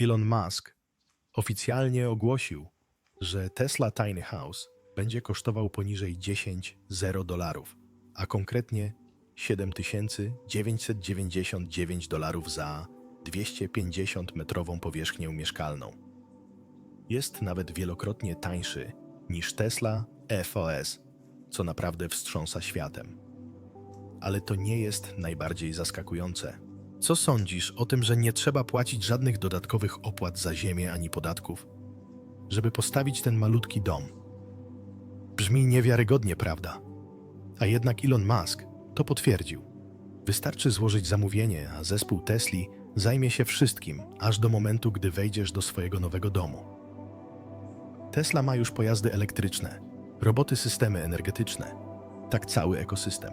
Elon Musk oficjalnie ogłosił, że Tesla Tiny House będzie kosztował poniżej 10 0 dolarów, a konkretnie 7999 dolarów za 250-metrową powierzchnię mieszkalną. Jest nawet wielokrotnie tańszy niż Tesla FOS, co naprawdę wstrząsa światem. Ale to nie jest najbardziej zaskakujące. Co sądzisz o tym, że nie trzeba płacić żadnych dodatkowych opłat za ziemię ani podatków, żeby postawić ten malutki dom? Brzmi niewiarygodnie, prawda? A jednak Elon Musk to potwierdził. Wystarczy złożyć zamówienie, a zespół Tesli zajmie się wszystkim, aż do momentu, gdy wejdziesz do swojego nowego domu. Tesla ma już pojazdy elektryczne, roboty systemy energetyczne, tak cały ekosystem.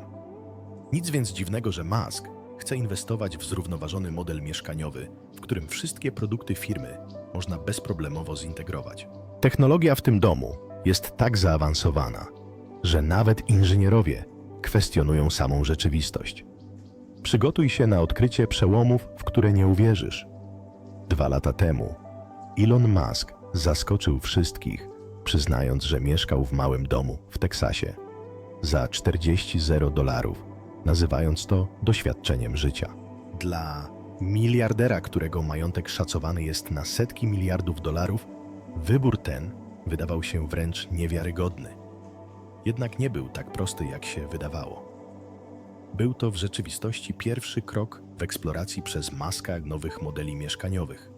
Nic więc dziwnego, że Musk chce inwestować w zrównoważony model mieszkaniowy, w którym wszystkie produkty firmy można bezproblemowo zintegrować. Technologia w tym domu jest tak zaawansowana, że nawet inżynierowie kwestionują samą rzeczywistość. Przygotuj się na odkrycie przełomów, w które nie uwierzysz. Dwa lata temu Elon Musk zaskoczył wszystkich, przyznając, że mieszkał w małym domu w Teksasie za 40 0 dolarów, nazywając to doświadczeniem życia. Dla miliardera, którego majątek szacowany jest na setki miliardów dolarów, wybór ten wydawał się wręcz niewiarygodny. Jednak nie był tak prosty, jak się wydawało. Był to w rzeczywistości pierwszy krok w eksploracji przez Muska nowych modeli mieszkaniowych.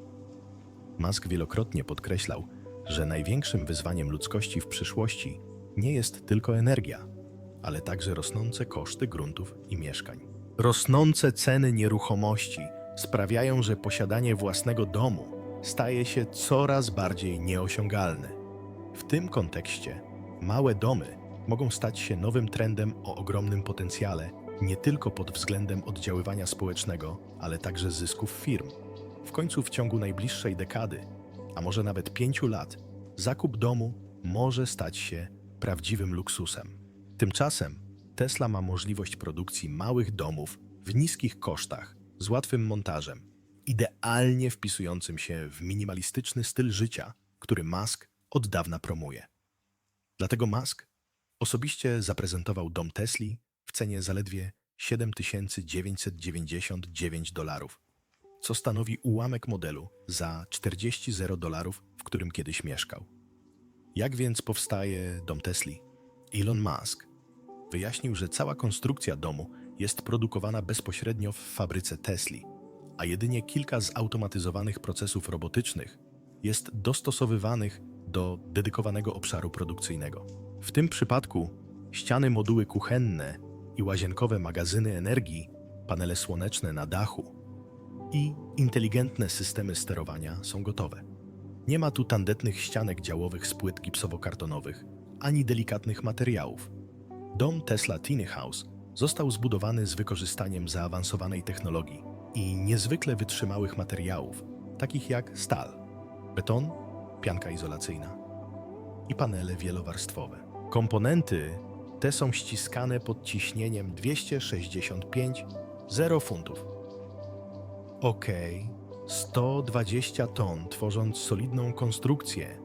Musk wielokrotnie podkreślał, że największym wyzwaniem ludzkości w przyszłości nie jest tylko energia, ale także rosnące koszty gruntów i mieszkań. Rosnące ceny nieruchomości sprawiają, że posiadanie własnego domu staje się coraz bardziej nieosiągalne. W tym kontekście małe domy mogą stać się nowym trendem o ogromnym potencjale nie tylko pod względem oddziaływania społecznego, ale także zysków firm. W końcu w ciągu najbliższej dekady, a może nawet pięciu lat, zakup domu może stać się prawdziwym luksusem. Tymczasem Tesla ma możliwość produkcji małych domów w niskich kosztach, z łatwym montażem, idealnie wpisującym się w minimalistyczny styl życia, który Musk od dawna promuje. Dlatego Musk osobiście zaprezentował dom Tesli w cenie zaledwie 7999 dolarów, co stanowi ułamek modelu za 40 0 dolarów, w którym kiedyś mieszkał. Jak więc powstaje dom Tesli? Elon Musk wyjaśnił, że cała konstrukcja domu jest produkowana bezpośrednio w fabryce Tesli, a jedynie kilka zautomatyzowanych procesów robotycznych jest dostosowywanych do dedykowanego obszaru produkcyjnego. W tym przypadku ściany, moduły kuchenne i łazienkowe magazyny energii, panele słoneczne na dachu i inteligentne systemy sterowania są gotowe. Nie ma tu tandetnych ścianek działowych z płyt gipsowo-kartonowych, ani delikatnych materiałów. Dom Tesla Tiny House został zbudowany z wykorzystaniem zaawansowanej technologii i niezwykle wytrzymałych materiałów, takich jak stal, beton, pianka izolacyjna i panele wielowarstwowe. Komponenty te są ściskane pod ciśnieniem 265 0 funtów. Okej, 120 ton, tworząc solidną konstrukcję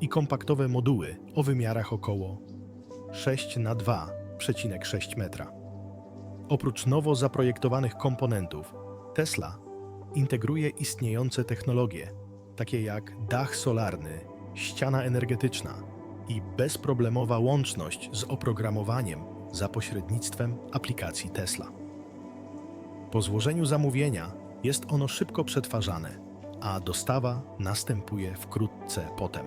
i kompaktowe moduły o wymiarach około 6 na 2,6 metra. Oprócz nowo zaprojektowanych komponentów, Tesla integruje istniejące technologie, takie jak dach solarny, ściana energetyczna i bezproblemowa łączność z oprogramowaniem za pośrednictwem aplikacji Tesla. Po złożeniu zamówienia jest ono szybko przetwarzane, a dostawa następuje wkrótce potem.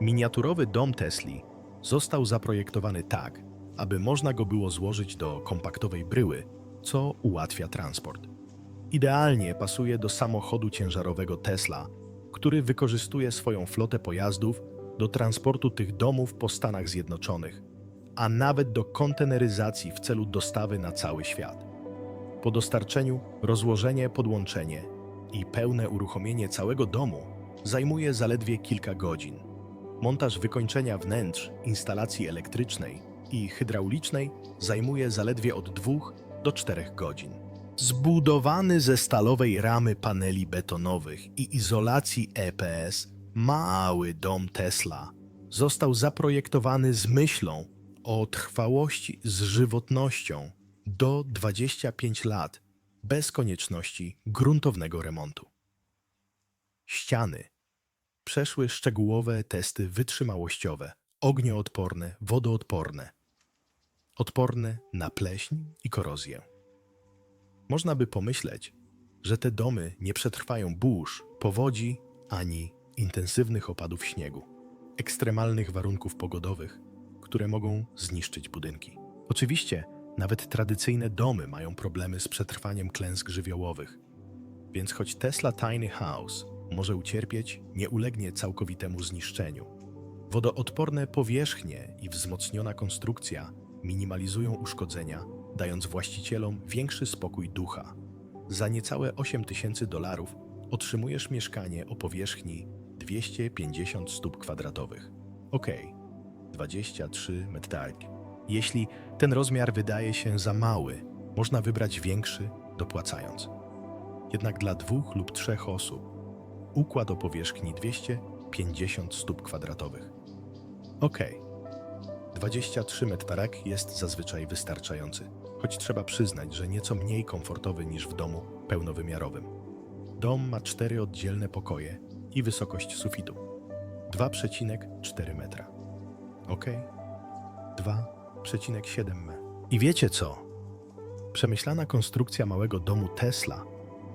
Miniaturowy dom Tesli został zaprojektowany tak, aby można go było złożyć do kompaktowej bryły, co ułatwia transport. Idealnie pasuje do samochodu ciężarowego Tesla, który wykorzystuje swoją flotę pojazdów do transportu tych domów po Stanach Zjednoczonych, a nawet do konteneryzacji w celu dostawy na cały świat. Po dostarczeniu, rozłożenie, podłączenie i pełne uruchomienie całego domu zajmuje zaledwie kilka godzin. Montaż wykończenia wnętrz, instalacji elektrycznej i hydraulicznej zajmuje zaledwie od 2 do 4 godzin. Zbudowany ze stalowej ramy paneli betonowych i izolacji EPS, mały dom Tesla został zaprojektowany z myślą o trwałości z żywotnością do 25 lat bez konieczności gruntownego remontu. Ściany przeszły szczegółowe testy wytrzymałościowe, ognioodporne, wodoodporne, odporne na pleśń i korozję. Można by pomyśleć, że te domy nie przetrwają burz, powodzi ani intensywnych opadów śniegu, ekstremalnych warunków pogodowych, które mogą zniszczyć budynki. Oczywiście, nawet tradycyjne domy mają problemy z przetrwaniem klęsk żywiołowych, więc choć Tesla Tiny House może ucierpieć, nie ulegnie całkowitemu zniszczeniu. Wodoodporne powierzchnie i wzmocniona konstrukcja minimalizują uszkodzenia, dając właścicielom większy spokój ducha. Za niecałe 8 tysięcy dolarów otrzymujesz mieszkanie o powierzchni 250 stóp kwadratowych. Okej, 23 metry. Jeśli ten rozmiar wydaje się za mały, można wybrać większy, dopłacając. Jednak dla dwóch lub trzech osób układ o powierzchni 250 stóp kwadratowych. Okej, 23 mettarek jest zazwyczaj wystarczający, choć trzeba przyznać, że nieco mniej komfortowy niż w domu pełnowymiarowym. Dom ma cztery oddzielne pokoje i wysokość sufitu 2,4 metra. Ok? 2,7 m. I wiecie co? Przemyślana konstrukcja małego domu Tesla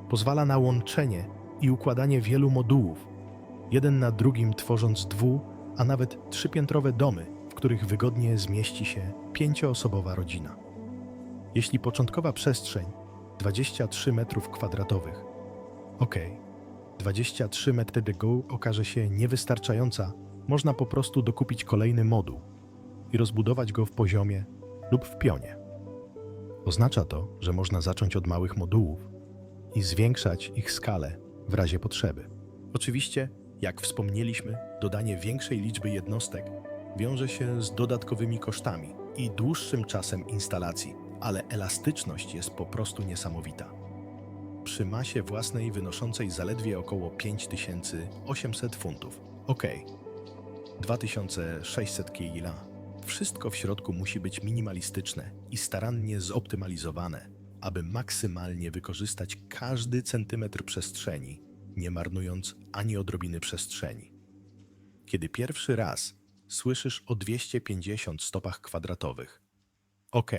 pozwala na łączenie i układanie wielu modułów, jeden na drugim tworząc dwu, a nawet trzypiętrowe domy, których wygodnie zmieści się pięcioosobowa rodzina. Jeśli początkowa przestrzeń 23 metrów kwadratowych, ok, 23 metry de go okaże się niewystarczająca, można po prostu dokupić kolejny moduł i rozbudować go w poziomie lub w pionie. Oznacza to, że można zacząć od małych modułów i zwiększać ich skalę w razie potrzeby. Oczywiście, jak wspomnieliśmy, dodanie większej liczby jednostek wiąże się z dodatkowymi kosztami i dłuższym czasem instalacji, ale elastyczność jest po prostu niesamowita. Przy masie własnej wynoszącej zaledwie około 5800 funtów. Ok, 2600 kg. Wszystko w środku musi być minimalistyczne i starannie zoptymalizowane, aby maksymalnie wykorzystać każdy centymetr przestrzeni, nie marnując ani odrobiny przestrzeni. Kiedy pierwszy raz słyszysz o 250 stopach kwadratowych, ok,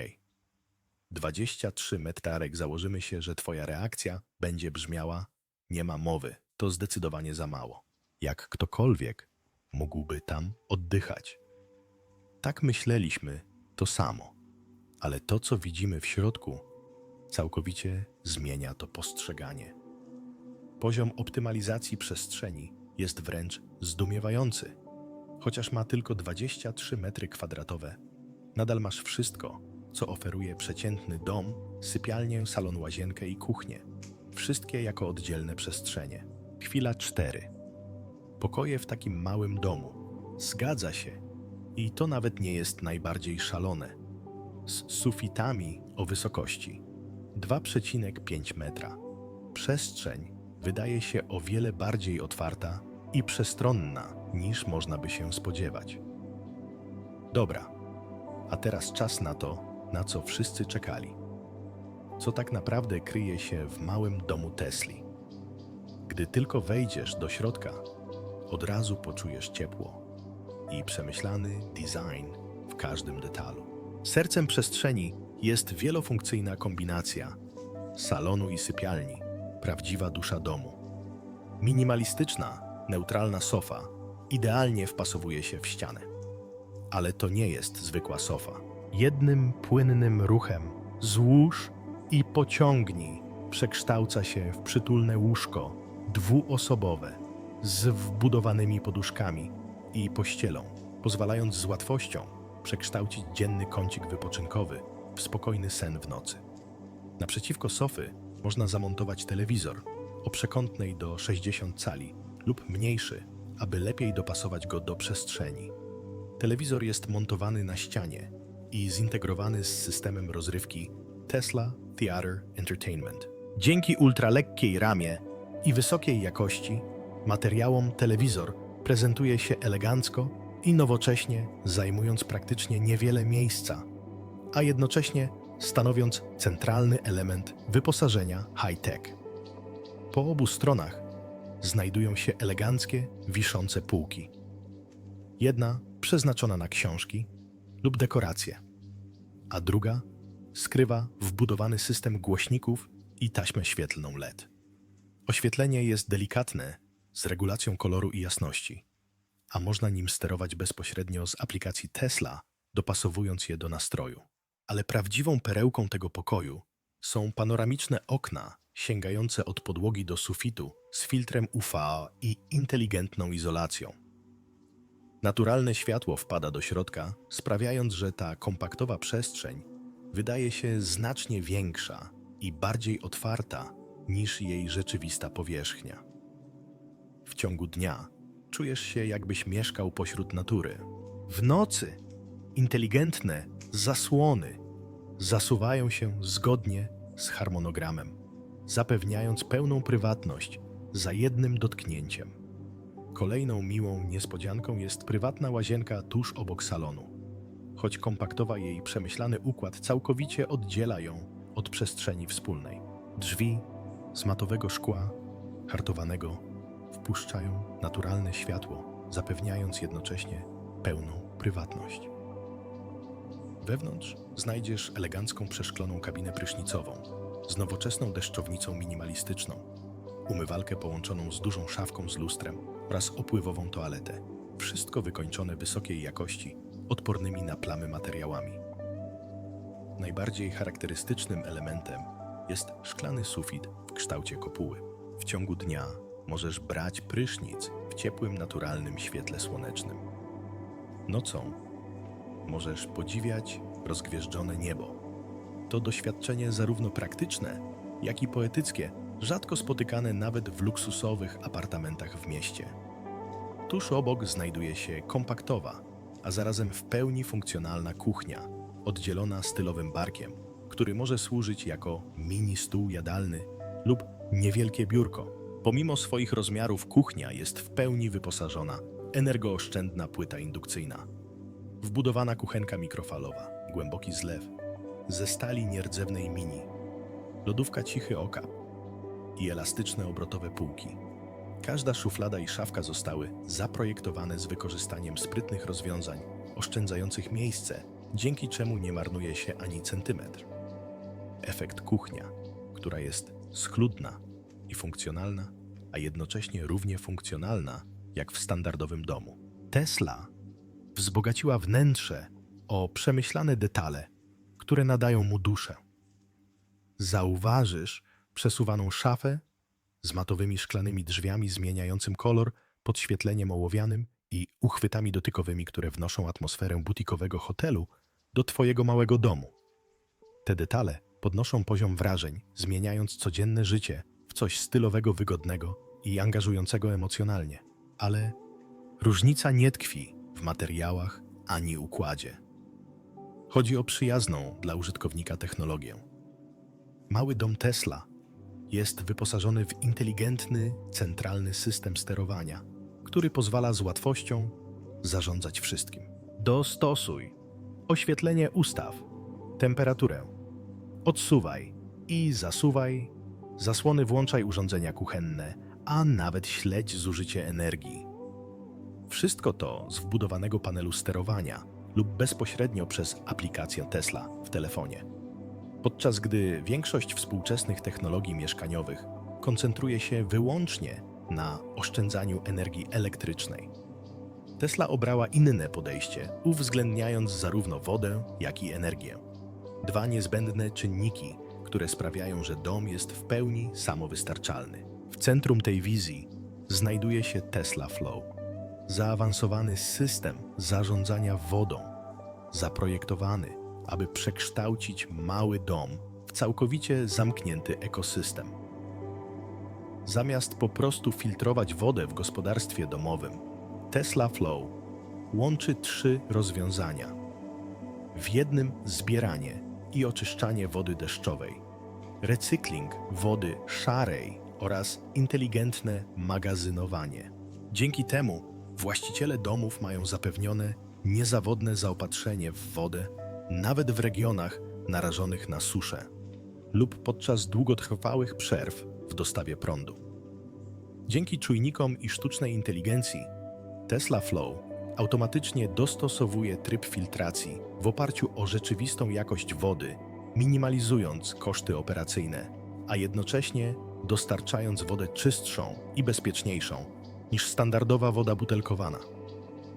23 mettarek założymy się, że twoja reakcja będzie brzmiała nie ma mowy, to zdecydowanie za mało. Jak ktokolwiek mógłby tam oddychać. Tak myśleliśmy to samo, ale to, co widzimy w środku, całkowicie zmienia to postrzeganie. Poziom optymalizacji przestrzeni jest wręcz zdumiewający. Chociaż ma tylko 23 metry kwadratowe, nadal masz wszystko, co oferuje przeciętny dom, sypialnię, salon, łazienkę i kuchnię. Wszystkie jako oddzielne przestrzenie. Chwila 4. Pokoje w takim małym domu. Zgadza się. I to nawet nie jest najbardziej szalone. Z sufitami o wysokości 2,5 metra. Przestrzeń wydaje się o wiele bardziej otwarta i przestronna niż można by się spodziewać. Dobra, a teraz czas na to, na co wszyscy czekali. Co tak naprawdę kryje się w małym domu Tesli. Gdy tylko wejdziesz do środka, od razu poczujesz ciepło i przemyślany design w każdym detalu. Sercem przestrzeni jest wielofunkcyjna kombinacja salonu i sypialni, prawdziwa dusza domu. Minimalistyczna, neutralna sofa idealnie wpasowuje się w ścianę. Ale to nie jest zwykła sofa. Jednym płynnym ruchem złóż i pociągnij przekształca się w przytulne łóżko dwuosobowe z wbudowanymi poduszkami i pościelą, pozwalając z łatwością przekształcić dzienny kącik wypoczynkowy w spokojny sen w nocy. Naprzeciwko sofy można zamontować telewizor o przekątnej do 60 cali lub mniejszy, aby lepiej dopasować go do przestrzeni. Telewizor jest montowany na ścianie i zintegrowany z systemem rozrywki Tesla Theater Entertainment. Dzięki ultralekkiej ramie i wysokiej jakości materiałom telewizor prezentuje się elegancko i nowocześnie, zajmując praktycznie niewiele miejsca, a jednocześnie stanowiąc centralny element wyposażenia high-tech. Po obu stronach znajdują się eleganckie, wiszące półki. Jedna przeznaczona na książki lub dekoracje, a druga skrywa wbudowany system głośników i taśmę świetlną LED. Oświetlenie jest delikatne, z regulacją koloru i jasności, a można nim sterować bezpośrednio z aplikacji Tesla, dopasowując je do nastroju. Ale prawdziwą perełką tego pokoju są panoramiczne okna sięgające od podłogi do sufitu z filtrem UV i inteligentną izolacją. Naturalne światło wpada do środka, sprawiając, że ta kompaktowa przestrzeń wydaje się znacznie większa i bardziej otwarta niż jej rzeczywista powierzchnia. W ciągu dnia czujesz się, jakbyś mieszkał pośród natury. W nocy inteligentne zasłony zasuwają się zgodnie z harmonogramem, zapewniając pełną prywatność za jednym dotknięciem. Kolejną miłą niespodzianką jest prywatna łazienka tuż obok salonu. Choć kompaktowa jej przemyślany układ całkowicie oddziela ją od przestrzeni wspólnej. Drzwi z matowego szkła, hartowanego, wpuszczają naturalne światło, zapewniając jednocześnie pełną prywatność. Wewnątrz znajdziesz elegancką przeszkloną kabinę prysznicową z nowoczesną deszczownicą minimalistyczną, umywalkę połączoną z dużą szafką z lustrem oraz opływową toaletę. Wszystko wykończone wysokiej jakości, odpornymi na plamy materiałami. Najbardziej charakterystycznym elementem jest szklany sufit w kształcie kopuły. W ciągu dnia możesz brać prysznic w ciepłym, naturalnym świetle słonecznym. Nocą możesz podziwiać rozgwieżdżone niebo. To doświadczenie zarówno praktyczne, jak i poetyckie, rzadko spotykane nawet w luksusowych apartamentach w mieście. Tuż obok znajduje się kompaktowa, a zarazem w pełni funkcjonalna kuchnia, oddzielona stylowym barkiem, który może służyć jako mini stół jadalny lub niewielkie biurko. Pomimo swoich rozmiarów kuchnia jest w pełni wyposażona energooszczędna płyta indukcyjna, wbudowana kuchenka mikrofalowa, głęboki zlew, ze stali nierdzewnej mini, lodówka cichy okap i elastyczne obrotowe półki. Każda szuflada i szafka zostały zaprojektowane z wykorzystaniem sprytnych rozwiązań oszczędzających miejsce, dzięki czemu nie marnuje się ani centymetr. Efekt kuchnia, która jest schludna i funkcjonalna, a jednocześnie równie funkcjonalna jak w standardowym domu. Tesla wzbogaciła wnętrze o przemyślane detale, które nadają mu duszę. Zauważysz przesuwaną szafę z matowymi szklanymi drzwiami zmieniającym kolor, podświetleniem ołowianym i uchwytami dotykowymi, które wnoszą atmosferę butikowego hotelu do Twojego małego domu. Te detale podnoszą poziom wrażeń, zmieniając codzienne życie w coś stylowego, wygodnego i angażującego emocjonalnie. Ale różnica nie tkwi w materiałach ani układzie. Chodzi o przyjazną dla użytkownika technologię. Mały dom Tesla jest wyposażony w inteligentny, centralny system sterowania, który pozwala z łatwością zarządzać wszystkim. Dostosuj oświetlenie ustaw, temperaturę, odsuwaj i zasuwaj, zasłony włączaj urządzenia kuchenne, a nawet śledź zużycie energii. Wszystko to z wbudowanego panelu sterowania lub bezpośrednio przez aplikację Tesla w telefonie. Podczas gdy większość współczesnych technologii mieszkaniowych koncentruje się wyłącznie na oszczędzaniu energii elektrycznej. Tesla obrała inne podejście, uwzględniając zarówno wodę, jak i energię. Dwa niezbędne czynniki, które sprawiają, że dom jest w pełni samowystarczalny. W centrum tej wizji znajduje się Tesla Flow, zaawansowany system zarządzania wodą, zaprojektowany, aby przekształcić mały dom w całkowicie zamknięty ekosystem. Zamiast po prostu filtrować wodę w gospodarstwie domowym, Tesla Flow łączy trzy rozwiązania. W jednym zbieranie i oczyszczanie wody deszczowej, recykling wody szarej oraz inteligentne magazynowanie. Dzięki temu właściciele domów mają zapewnione niezawodne zaopatrzenie w wodę, nawet w regionach narażonych na suszę lub podczas długotrwałych przerw w dostawie prądu. Dzięki czujnikom i sztucznej inteligencji Tesla Flow automatycznie dostosowuje tryb filtracji w oparciu o rzeczywistą jakość wody, minimalizując koszty operacyjne, a jednocześnie dostarczając wodę czystszą i bezpieczniejszą niż standardowa woda butelkowana.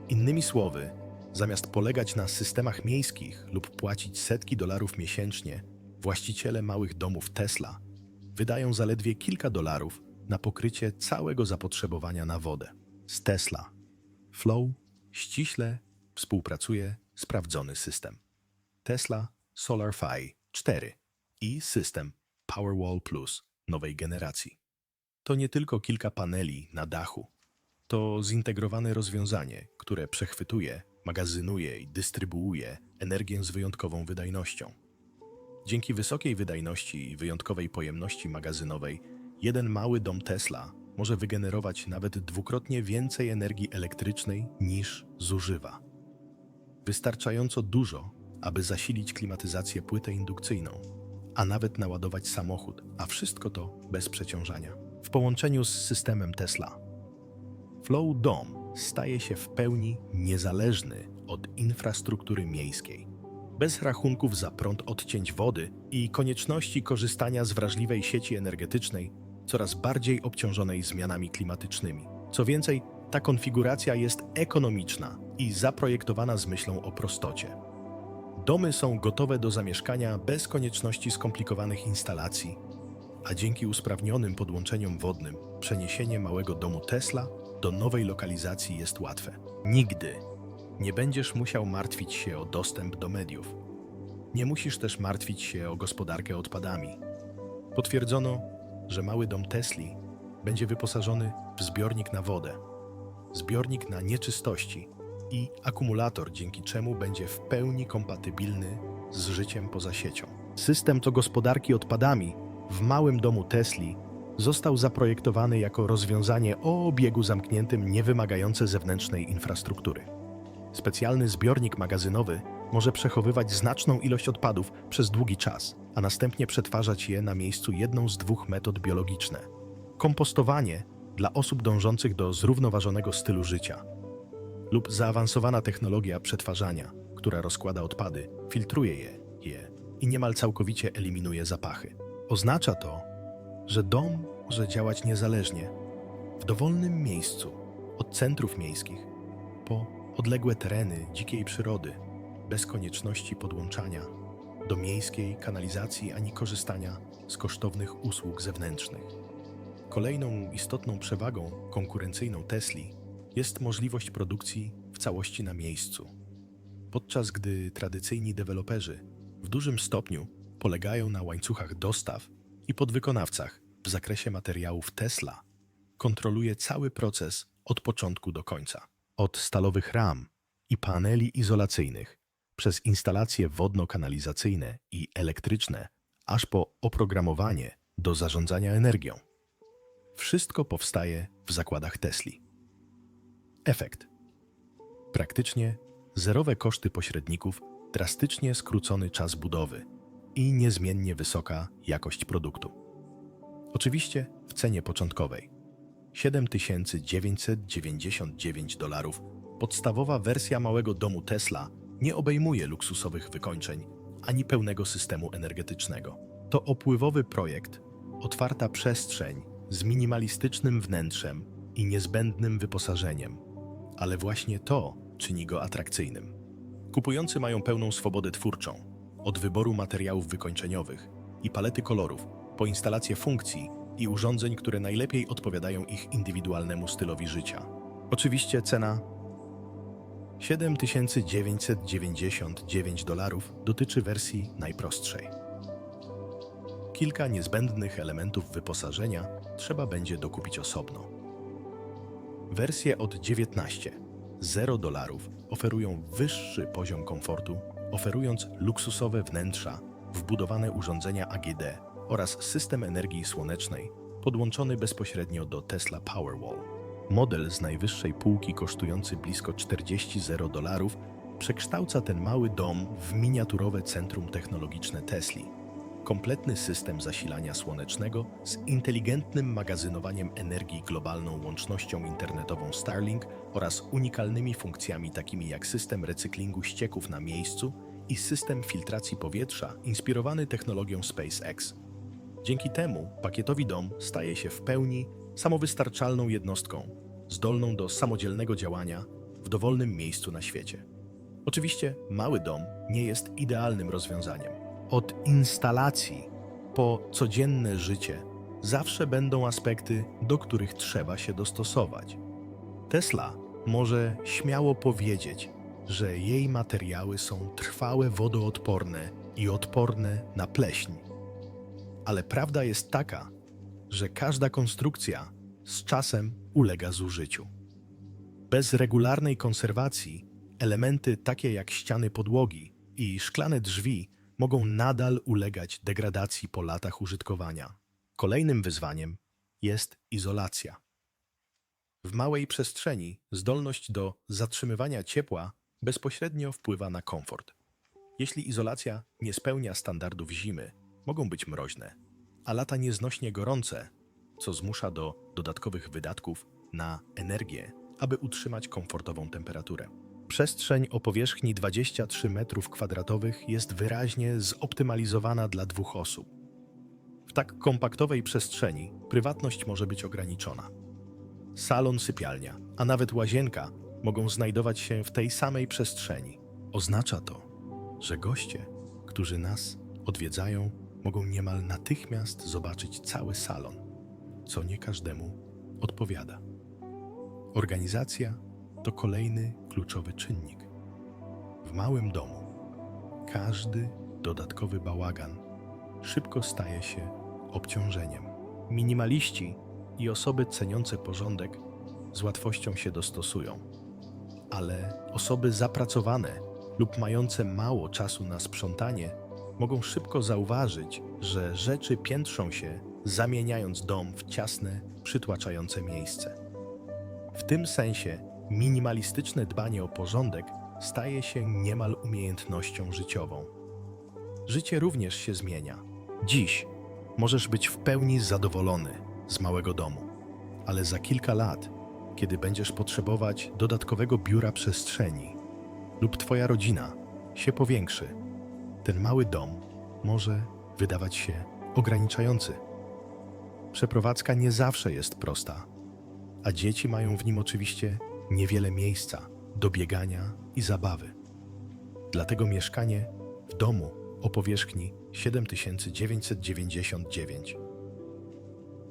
Innymi słowy, zamiast polegać na systemach miejskich lub płacić setki dolarów miesięcznie, właściciele małych domów Tesla wydają zaledwie kilka dolarów na pokrycie całego zapotrzebowania na wodę. Z Tesla Flow ściśle współpracuje sprawdzony system. Tesla SolarFi 4 i system Powerwall Plus nowej generacji. To nie tylko kilka paneli na dachu. To zintegrowane rozwiązanie, które przechwytuje, magazynuje i dystrybuuje energię z wyjątkową wydajnością. Dzięki wysokiej wydajności i wyjątkowej pojemności magazynowej, jeden mały dom Tesla może wygenerować nawet dwukrotnie więcej energii elektrycznej niż zużywa. Wystarczająco dużo, aby zasilić klimatyzację płytę indukcyjną, a nawet naładować samochód, a wszystko to bez przeciążania. W połączeniu z systemem Tesla, Flow Dom staje się w pełni niezależny od infrastruktury miejskiej bez rachunków za prąd odcięć wody i konieczności korzystania z wrażliwej sieci energetycznej, coraz bardziej obciążonej zmianami klimatycznymi. Co więcej, ta konfiguracja jest ekonomiczna i zaprojektowana z myślą o prostocie. Domy są gotowe do zamieszkania bez konieczności skomplikowanych instalacji, a dzięki usprawnionym podłączeniom wodnym przeniesienie małego domu Tesla do nowej lokalizacji jest łatwe. Nigdy nie będziesz musiał martwić się o dostęp do mediów. Nie musisz też martwić się o gospodarkę odpadami. Potwierdzono, że mały dom Tesli będzie wyposażony w zbiornik na wodę, zbiornik na nieczystości i akumulator, dzięki czemu będzie w pełni kompatybilny z życiem poza siecią. System to gospodarki odpadami w małym domu Tesli został zaprojektowany jako rozwiązanie o obiegu zamkniętym niewymagające zewnętrznej infrastruktury. Specjalny zbiornik magazynowy może przechowywać znaczną ilość odpadów przez długi czas, a następnie przetwarzać je na miejscu jedną z dwóch metod biologiczne. Kompostowanie dla osób dążących do zrównoważonego stylu życia lub zaawansowana technologia przetwarzania, która rozkłada odpady, filtruje je, je i niemal całkowicie eliminuje zapachy. Oznacza to, że dom może działać niezależnie w dowolnym miejscu od centrów miejskich po odległe tereny dzikiej przyrody, bez konieczności podłączania do miejskiej kanalizacji ani korzystania z kosztownych usług zewnętrznych. Kolejną istotną przewagą konkurencyjną Tesli jest możliwość produkcji w całości na miejscu. Podczas gdy tradycyjni deweloperzy w dużym stopniu polegają na łańcuchach dostaw i podwykonawcach w zakresie materiałów Tesla, kontroluje cały proces od początku do końca. Od stalowych ram i paneli izolacyjnych, przez instalacje wodno-kanalizacyjne i elektryczne, aż po oprogramowanie do zarządzania energią. Wszystko powstaje w zakładach Tesli. Efekt. Praktycznie zerowe koszty pośredników, drastycznie skrócony czas budowy i niezmiennie wysoka jakość produktu. Oczywiście w cenie początkowej 7999 dolarów podstawowa wersja małego domu Tesla nie obejmuje luksusowych wykończeń ani pełnego systemu energetycznego. To opływowy projekt, otwarta przestrzeń z minimalistycznym wnętrzem i niezbędnym wyposażeniem, ale właśnie to czyni go atrakcyjnym. Kupujący mają pełną swobodę twórczą, od wyboru materiałów wykończeniowych i palety kolorów, po instalację funkcji i urządzeń, które najlepiej odpowiadają ich indywidualnemu stylowi życia. Oczywiście cena 7999 dolarów dotyczy wersji najprostszej. Kilka niezbędnych elementów wyposażenia trzeba będzie dokupić osobno. Wersje od 19 0 dolarów oferują wyższy poziom komfortu, oferując luksusowe wnętrza, wbudowane urządzenia AGD oraz system energii słonecznej podłączony bezpośrednio do Tesla Powerwall. Model z najwyższej półki kosztujący blisko 40 zero dolarów przekształca ten mały dom w miniaturowe centrum technologiczne Tesli. Kompletny system zasilania słonecznego z inteligentnym magazynowaniem energii globalną łącznością internetową Starlink oraz unikalnymi funkcjami takimi jak system recyklingu ścieków na miejscu i system filtracji powietrza inspirowany technologią SpaceX. Dzięki temu pakietowi dom staje się w pełni samowystarczalną jednostką, zdolną do samodzielnego działania w dowolnym miejscu na świecie. Oczywiście mały dom nie jest idealnym rozwiązaniem. Od instalacji po codzienne życie zawsze będą aspekty, do których trzeba się dostosować. Tesla może śmiało powiedzieć, że jej materiały są trwałe wodoodporne i odporne na pleśń. Ale prawda jest taka, że każda konstrukcja z czasem ulega zużyciu. Bez regularnej konserwacji elementy takie jak ściany podłogi i szklane drzwi mogą nadal ulegać degradacji po latach użytkowania. Kolejnym wyzwaniem jest izolacja. W małej przestrzeni zdolność do zatrzymywania ciepła bezpośrednio wpływa na komfort. Jeśli izolacja nie spełnia standardów zimy, mogą być mroźne, a lata nieznośnie gorące, co zmusza do dodatkowych wydatków na energię, aby utrzymać komfortową temperaturę. Przestrzeń o powierzchni 23 m2 jest wyraźnie zoptymalizowana dla dwóch osób. W tak kompaktowej przestrzeni prywatność może być ograniczona. Salon, sypialnia, a nawet łazienka mogą znajdować się w tej samej przestrzeni. Oznacza to, że goście, którzy nas odwiedzają, mogą niemal natychmiast zobaczyć cały salon, co nie każdemu odpowiada. Organizacja to kolejny kluczowy czynnik. W małym domu każdy dodatkowy bałagan szybko staje się obciążeniem. Minimaliści i osoby ceniące porządek z łatwością się dostosują, ale osoby zapracowane lub mające mało czasu na sprzątanie mogą szybko zauważyć, że rzeczy piętrzą się, zamieniając dom w ciasne, przytłaczające miejsce. W tym sensie minimalistyczne dbanie o porządek staje się niemal umiejętnością życiową. Życie również się zmienia. Dziś możesz być w pełni zadowolony z małego domu, ale za kilka lat, kiedy będziesz potrzebować dodatkowego biura przestrzeni lub Twoja rodzina się powiększy, ten mały dom może wydawać się ograniczający. Przeprowadzka nie zawsze jest prosta, a dzieci mają w nim oczywiście niewiele miejsca do biegania i zabawy. Dlatego mieszkanie w domu o powierzchni 7999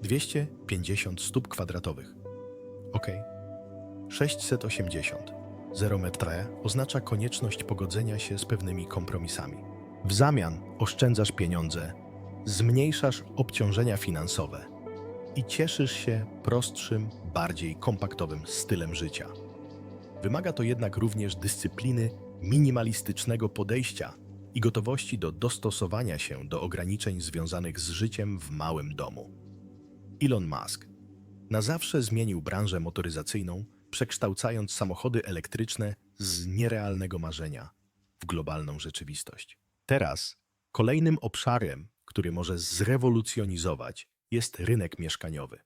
250 stóp kwadratowych. OK. 680 0 metre oznacza konieczność pogodzenia się z pewnymi kompromisami. W zamian oszczędzasz pieniądze, zmniejszasz obciążenia finansowe i cieszysz się prostszym, bardziej kompaktowym stylem życia. Wymaga to jednak również dyscypliny minimalistycznego podejścia i gotowości do dostosowania się do ograniczeń związanych z życiem w małym domu. Elon Musk na zawsze zmienił branżę motoryzacyjną, przekształcając samochody elektryczne z nierealnego marzenia w globalną rzeczywistość. Teraz kolejnym obszarem, który może zrewolucjonizować, jest rynek mieszkaniowy.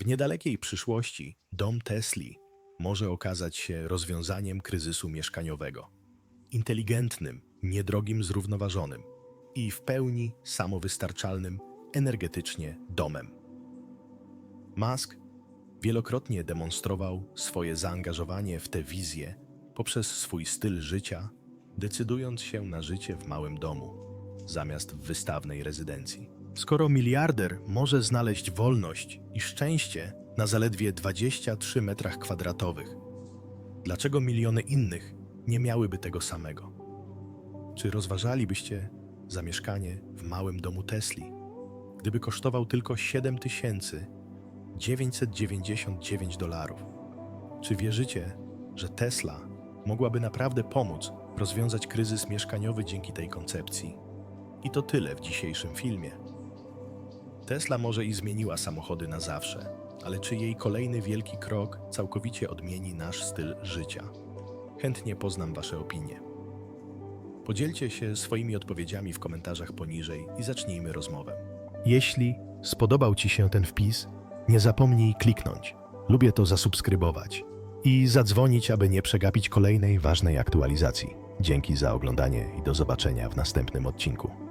W niedalekiej przyszłości dom Tesli może okazać się rozwiązaniem kryzysu mieszkaniowego. Inteligentnym, niedrogim, zrównoważonym i w pełni samowystarczalnym energetycznie domem. Musk wielokrotnie demonstrował swoje zaangażowanie w tę wizję poprzez swój styl życia, decydując się na życie w małym domu zamiast w wystawnej rezydencji. Skoro miliarder może znaleźć wolność i szczęście na zaledwie 23 metrach kwadratowych, dlaczego miliony innych nie miałyby tego samego? Czy rozważalibyście zamieszkanie w małym domu Tesli, gdyby kosztował tylko 7999 dolarów? Czy wierzycie, że Tesla mogłaby naprawdę pomóc rozwiązać kryzys mieszkaniowy dzięki tej koncepcji? I to tyle w dzisiejszym filmie. Tesla może i zmieniła samochody na zawsze, ale czy jej kolejny wielki krok całkowicie odmieni nasz styl życia? Chętnie poznam Wasze opinie. Podzielcie się swoimi odpowiedziami w komentarzach poniżej i zacznijmy rozmowę. Jeśli spodobał Ci się ten wpis, nie zapomnij kliknąć. Lubię to zasubskrybować i zadzwonić, aby nie przegapić kolejnej ważnej aktualizacji. Dzięki za oglądanie i do zobaczenia w następnym odcinku.